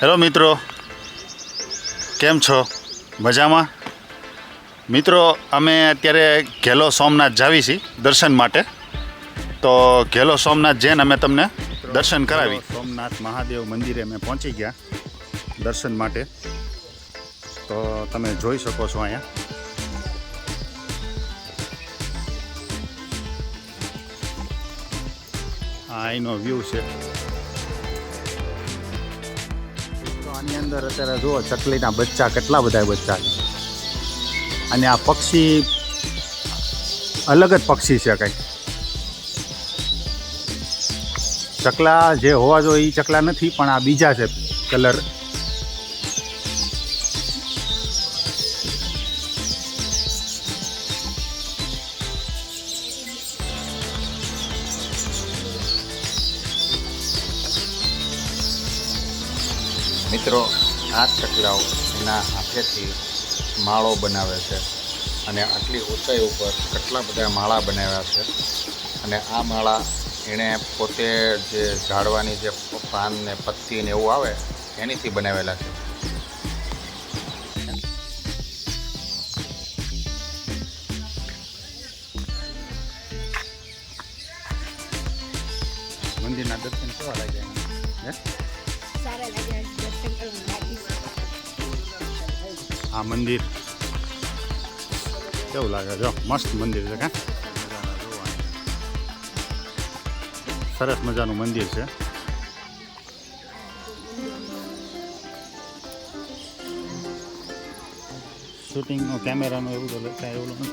Hello મિત્રો, કેમ છો? મજામાં? મિત્રો, અમે અત્યારે ઘેલો સોમનાથ જાવી છીએ દર્શન માટે. તો ઘેલો સોમનાથ જઈને અમે તમને દર્શન કરાવી. સોમનાથ મહાદેવ મંદિરે અમે પહોંચી ગયા દર્શન માટે. તો તમે જોઈ શકો છો અહીંયા. આ અહીંનો વ્યૂ છે. અંદર અત્યારે જુઓ ચકલીના બચ્ચા, કેટલા બધા બચ્ચા છે. અને આ પક્ષી અલગ જ પક્ષી છે કંઈ. ચકલા જે હોવા જોઈએ એ ચકલા નથી, પણ આ બીજા છે કલર. મિત્રો આ ચકલાઓ એના હાથેથી માળો બનાવે છે અને આટલી ઊંચાઈ ઉપર કેટલા બધા માળા બનાવ્યા છે. અને આ માળા એણે પોતે જે ઝાડવાની જે પાન ને પત્તી ને એવું આવે એનીથી બનાવેલા છે. મંદિરના દર્શન કેવા લાગ્યા? હે? સારા લાગ્યા. દર્શન કરવા. લાગીશ આ મંદિર. કેવું લાગે જો? મસ્ત મંદિર છે કાં? સરસ મજાનું મંદિર છે. શૂટિંગનો કેમેરાનો એવું તો કાંઈ એવું નથી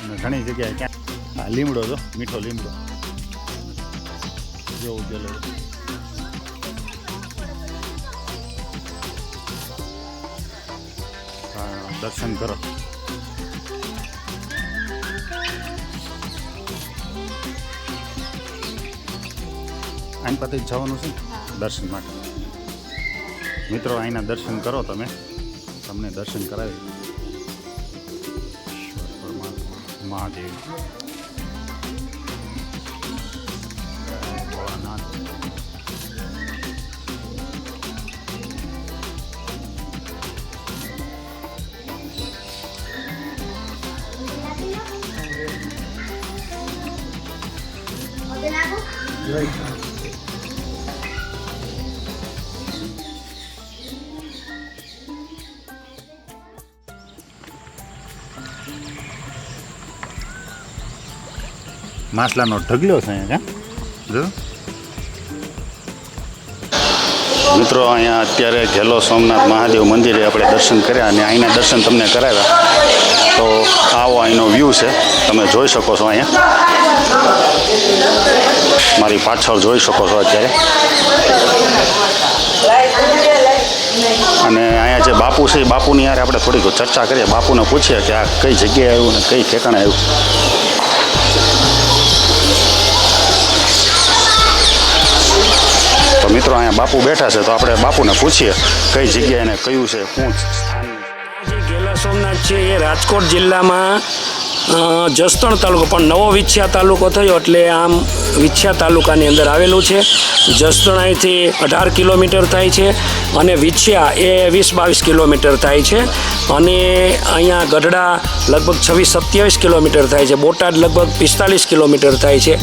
અને ઘણી જગ્યાએ ક્યાં? લીમડો જો, મીઠો લીમડો. જેવું પેલો દર્શન કરો. આની પાસે જવાનું છે દર્શન માટે. મિત્રો અહીંના દર્શન કરો તમે. તમને દર્શન કરાવી. મહાદેવ. ભોળાનાથ. માસલાનો ઢગલો છે અહીંયા મિત્રો, અહીંયા અત્યારે ઘેલો સોમનાથ મહાદેવ મંદિરે આપણે દર્શન કર્યા અને અહીંના દર્શન તમને કરાવ્યા. તો આવો અહીંનો વ્યૂ છે. તમે જોઈ શકો છો અહીંયા. મારી પાછળ જોઈ શકો છો અત્યારે. અને અહીંયા જે બાપુ છે બાપુની યાર આપણે થોડીક ચર્ચા કરીએ. બાપુને પૂછીએ કે આ કઈ જગ્યાએ આવ્યું ને કઈ ઠેકાણે આવ્યું. તો મિત્રો, અહીંયા બાપુ બેઠા છે, તો આપણે બાપુને પૂછીએ કઈ જગ્યાએ ને કયું છે, શું છે એ રાજકોટ જિલ્લામાં જસતણ તાલુકો, પણ નવો વિછ્યા તાલુકો થયો એટલે આમ વિછ્યા તાલુકાની અંદર આવેલું છે. જસદણ અહીંથી અઢાર કિલોમીટર થાય છે અને વિછ્યા એ વીસ બાવીસ કિલોમીટર થાય છે. અને અહીંયા ગઢડા લગભગ છવ્વીસ સત્યાવીસ કિલોમીટર થાય છે. બોટાદ લગભગ પિસ્તાલીસ કિલોમીટર થાય છે.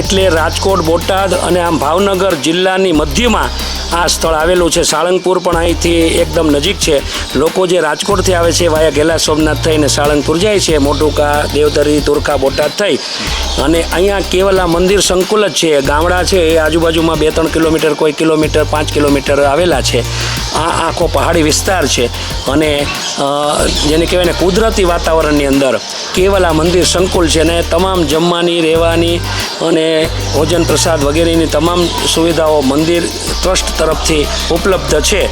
એટલે રાજકોટ, બોટાદ અને આમ ભાવનગર જિલ્લાની મધ્યમાં આ સ્થળ આવેલું છે. સાળંગપુર પણ અહીંથી એકદમ નજીક છે. લોકો જે રાજકોટથી આવે છે વાયા ગેલા સોમનાથ થઈને સાળંગપુર જાય છે. મોટુકા દેવદરી તુરખા, બોટાદ થઈ. અને અહીંયા કેવલ મંદિર સંકુલ જ છે. ગામડા છે, એ આજુબાજુમાં બે ત્રણ કિલોમીટર, કોઈ કિલોમીટર, પાંચ કિલોમીટર આવેલા છે. આ આખો પહાડી વિસ્તાર છે. અને જેને કહેવાય ને કુદરતી વાતાવરણની અંદર કેવલ મંદિર સંકુલ છે અને તમામ જમવાની, રહેવાની અને ભોજન પ્રસાદ વગેરેની તમામ સુવિધાઓ મંદિર ટ્રસ્ટ તરફથી ઉપલબ્ધ છે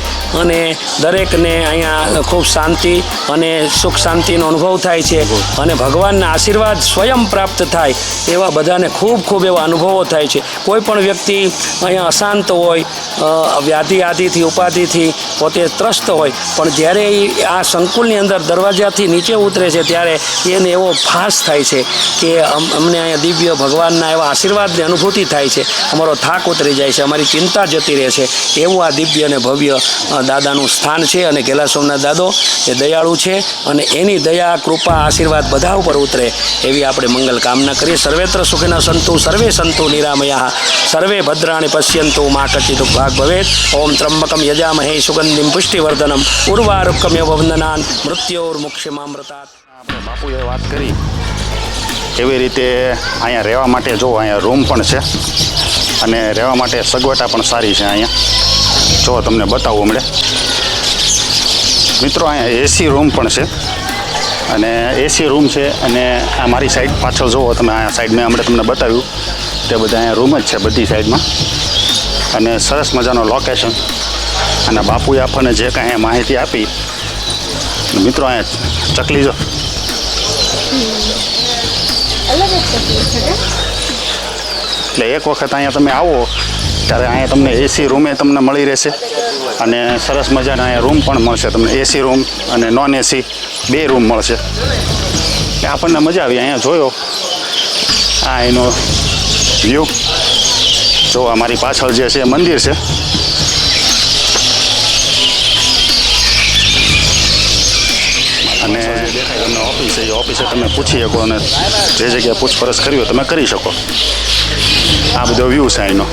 અને દરેકને અહીંયા ખૂબ શાંતિ અને સુખ શાંતિનો અનુભવ થાય છે અને ભગવાનના આશીર્વાદ સ્વયં પ્રાપ્ત થાય એવા બધાને ખૂબ ખૂબ એવા અનુભવો થાય છે. કોઈ પણ વ્યક્તિ અહીંયા અશાંત હોય વ્યાધિ આદિથી, ઉપાધિથી પોતે ત્રસ્ત હોય, પણ જ્યારે એ આ સંકુલની અંદર દરવાજાથી નીચે ઉતરે છે ત્યારે એને એવો ફાસ થાય છે કે અમને અહીંયા દિવ્ય ભગવાનના એવા આશીર્વાદની અનુભૂતિ થાય છે. અમારો થાક ઉતરી જાય છે, અમારી ચિંતા જતી રહે છે. એવું આ દિવ્ય અને ભવ્ય દાદાનું સ્થાન છે અને સોમનાથ દાદો એ દયાળુ છે અને એની દયા, કૃપા, આશીર્વાદ બધા ઉપર ઉતરે એવી આપણે મંગલ કામના કરીએ. સર્વેત્ર સુખના સંતુ, સર્વે સંતુ નિરામયા, સર્વે ભદ્રાણી પશ્યંતુ, મા કચિત ભાગ ભવેત. ઓમ ત્રંબકમ યજામહે સુગંધિમ પુષ્ટિવર્ધનમ. ઉર્વારુકમ્ય વંદનાન મૃત્યોર્મુક્ષમામૃતાત. આપણે બાપુએ વાત કરી. એવી રીતે અહીંયા રહેવા માટે જો અહીંયા રૂમ પણ છે અને રહેવા માટે સગવડતા પણ સારી છે અહીંયા. જો તમને બતાવું હમણે મિત્રો, અહીંયા એસી રૂમ પણ છે અને એસી રૂમ છે અને આ મારી સાઈડ પાછળ જુઓ તમે, આ સાઈડ મેં હમણાં તમને બતાવ્યું તે બધા અહીંયા રૂમ જ છે બધી સાઈડમાં અને સરસ મજાનો લોકેશન અને બાપુએ આપણને જે કાંઈ માહિતી આપી. મિત્રો, અહીંયા ચકલી જો. અલગ જ એટલે એક વખત અહીંયા તમે આવો, ત્યારે અહીંયા તમને એસી રૂમે તમને મળી રહેશે. અને સરસ મજાના અહીંયા રૂમ પણ મળશે તમને. એસી રૂમ અને નોન એસી બે રૂમ મળશે. આપણને મજા આવી, અહીંયા જોયો. આ એનો વ્યૂ જો અમારી પાછળ જે છે મંદિર છે. ઓફિસ છે, એ ઓફિસે તમે પૂછી શકો અને જે જગ્યાએ પૂછપરછ કરવી હોય તમે કરી શકો. આ બધો વ્યૂ છે અહીંનો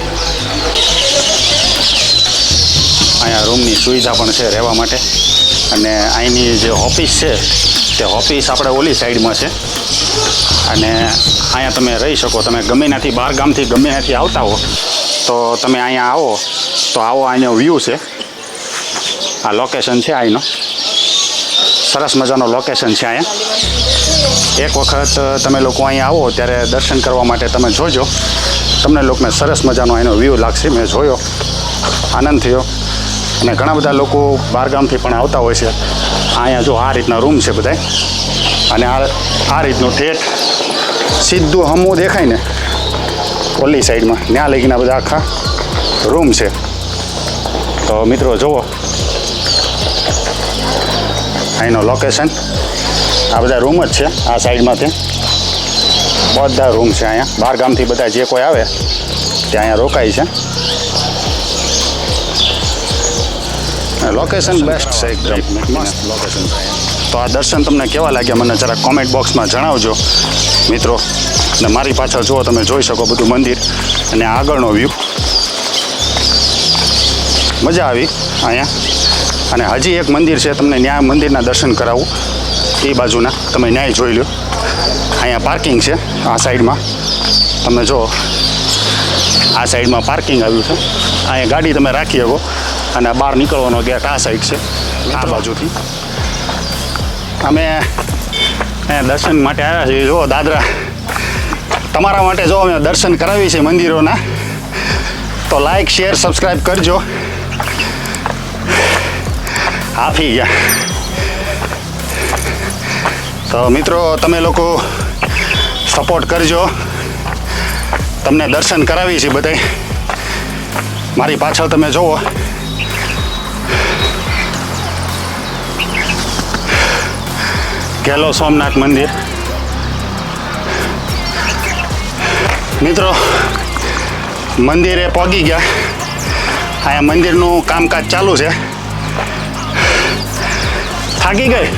અહીંયા રૂમની સુવિધા પણ છે રહેવા માટે. અને અહીંની જે ઓફિસ છે, તે ઓફિસ આપણે ઓલી સાઈડમાં છે. અને અહીંયા તમે રહી શકો, તમે ગમે ત્યાંથી બહાર ગામથી ગમે ત્યાંથી આવતા હો, તો તમે અહીંયા આવો, તો આવો અહીંનો વ્યૂ છે. આ લોકેશન છે અહીંનો સરસ મજાનો લોકેશન છે અહીંયા. એક વખત તમે લોકો અહીંયા આવો, ત્યારે દર્શન કરવા માટે તમે જોજો. તમને લોકોને સરસ મજાનો એનો વ્યૂ લાગશે, મેં જોયો. આનંદ થયો. અને ઘણા બધા લોકો બહારગામથી પણ આવતા હોય છે. અહીંયા જો આ રીતના રૂમ છે બધા અને આ આ રીતનું ઠેઠ સીધું હમું દેખાય ને, ઓલી સાઈડમાં ત્યાં લગીના બધા આખા રૂમ છે. તો મિત્રો, જુઓ. અહીંનો લોકેશન આ બધા રૂમ જ છે આ સાઈડમાંથી બધા રૂમ છે અહીંયા. બહાર ગામથી બધા જે કોઈ આવે તે અહીંયા રોકાય છે. લોકેશન બેસ્ટ છે એકદમ. મસ્ત લોકેશન તો આ દર્શન તમને કેવા લાગ્યા મને જરા કોમેન્ટ બોક્સમાં જણાવજો મિત્રો. અને મારી પાછળ જુઓ તમે જોઈ શકો બધું મંદિર અને આગળનો વ્યૂ મજા આવી અહીંયા. અને હજી એક મંદિર છે તમને ન્યાય મંદિરના દર્શન કરાવું. એ બાજુના તમે ન્યાય જોઈ લો અહીંયા પાર્કિંગ છે આ સાઈડમાં તમે જો આ સાઈડમાં પાર્કિંગ આવ્યું છે. અહીંયા ગાડી તમે રાખી શકો. અને બહાર નીકળવાનો ગેટ આ સાઈડ છે આ બાજુથી. અમે અહીંયા દર્શન માટે આવ્યા છીએ. જો દાદરા તમારા માટે જો અમે દર્શન કરાવી છે મંદિરોના તો લાઈક શેર સબસ્ક્રાઈબ કરજો. આપી ગયા. તો મિત્રો, તમે લોકો સપોર્ટ કરજો. તમને દર્શન કરાવી છે બધે મારી પાછળ તમે જુઓ. ગેલો સોમનાથ મંદિર. મિત્રો, મંદિરે પહોંચી ગયા. અહીંયા મંદિરનું કામકાજ ચાલુ છે. થાકી ગઈ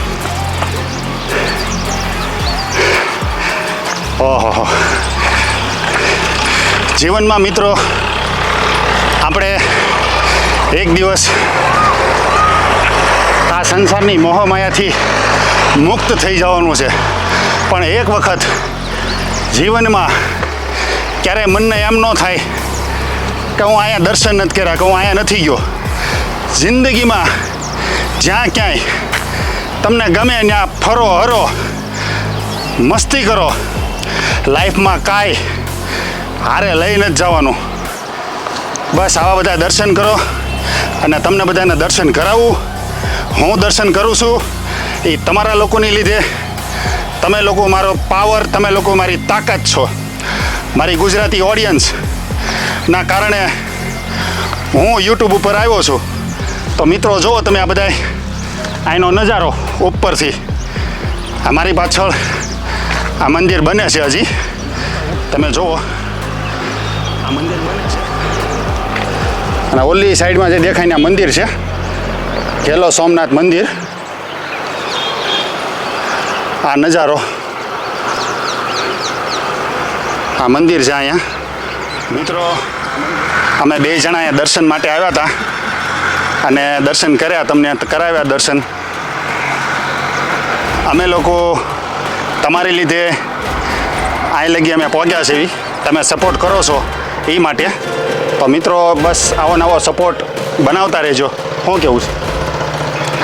ઓહો જીવનમાં મિત્રો આપણે એક દિવસ આ સંસારની મોહમાયાથી મુક્ત થઈ જવાનું છે. પણ એક વખત જીવનમાં ક્યારેય મનને એમ ન થાય કે હું અહીંયા દર્શન નથી કર્યા, કે હું અહીંયા નથી ગયો. જિંદગીમાં જ્યાં ક્યાંય તમને ગમે ત્યાં ફરો, હરો, મસ્તી કરો. લાઈફમાં કાંઈ હારે લઈને જ જવાનું. બસ આવા બધા દર્શન કરો અને તમને બધાને દર્શન કરાવું. હું દર્શન કરું છું. એ તમારા લોકોની લીધે. તમે લોકો મારો પાવર તમે લોકો મારી તાકાત છો. મારી ગુજરાતી ઓડિયન્સ ના કારણે હું યુટ્યુબ ઉપર આવ્યો છું. તો મિત્રો, જુઓ તમે આ બધા અહીંનો નજારો ઉપરથી. આ મારી પાછળ આ મંદિર બને છે હજી. તમે જુઓ આ મંદિર બને છે. અને ઓલી સાઈડમાં જે દેખાય મંદિર છે, ઘેલો સોમનાથ મંદિર. આ નજારો. આ મંદિર છે અહીંયા. મિત્રો, અમે બે જણા દર્શન માટે આવ્યા હતા. અને દર્શન કર્યા તમને કરાવ્યા દર્શન. અમે લોકો તમારી લીધે અહીં લગી અમે પહોંચ્યા છે તમે સપોર્ટ કરો છો એ માટે. તો મિત્રો બસ આવો નવો સપોર્ટ બનાવતા રહેજો. શું કેવું છે?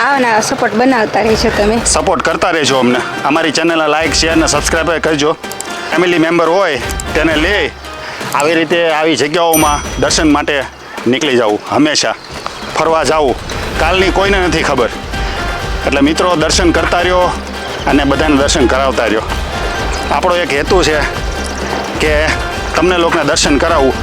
આવા નવા સપોર્ટ બનાવતા રહેજો તમે. સપોર્ટ કરતા રહેજો અમને. અમારી ચેનલને લાઇક શેર અને સબસ્ક્રાઈબ કરજો. ફેમિલી મેમ્બર હોય તેને લે. આવી રીતે આવી જગ્યાઓમાં દર્શન માટે નીકળી જવું હંમેશા. ફરવા જાવું. કાલની કોઈને નથી ખબર. એટલે મિત્રો, દર્શન કરતા રહ્યો અને બધાને દર્શન કરાવતા રહ્યો. આપણો એક હેતુ છે કે તમને લોકોને દર્શન કરાવવું